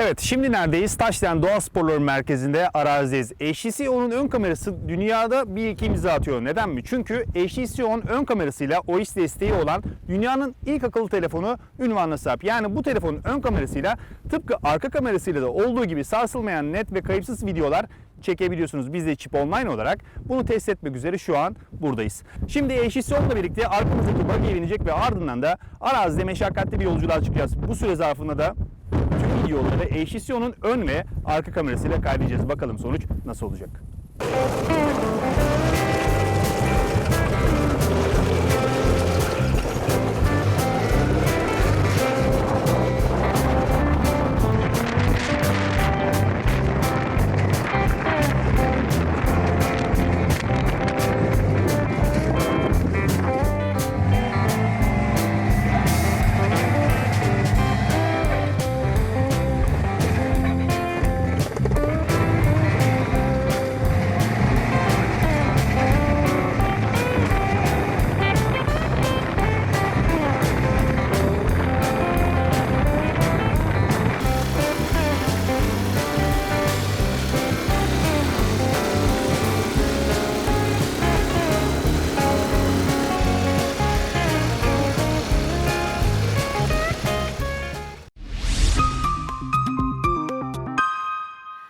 Evet şimdi neredeyiz? Taşdelen Doğa Sporları Merkezi'nde arazideyiz. HTC-On'un ön kamerası dünyada bir iki imza atıyor. Neden mi? Çünkü HTC-On ön kamerasıyla OIS desteği olan dünyanın ilk akıllı telefonu ünvanına sahip. Yani bu telefonun ön kamerasıyla tıpkı arka kamerasıyla da olduğu gibi sarsılmayan net ve kayıpsız videolar çekebiliyorsunuz. Biz de Chip Online olarak bunu test etmek üzere şu an buradayız. Şimdi HTC-On'la birlikte arkamızdaki buggy'e binecek ve ardından da arazide meşakkatli bir yolculuğa çıkacağız. Bu süre zarfında da tüm videoları HTC-On'un ön ve arka kamerasıyla kaydedeceğiz. Bakalım sonuç nasıl olacak.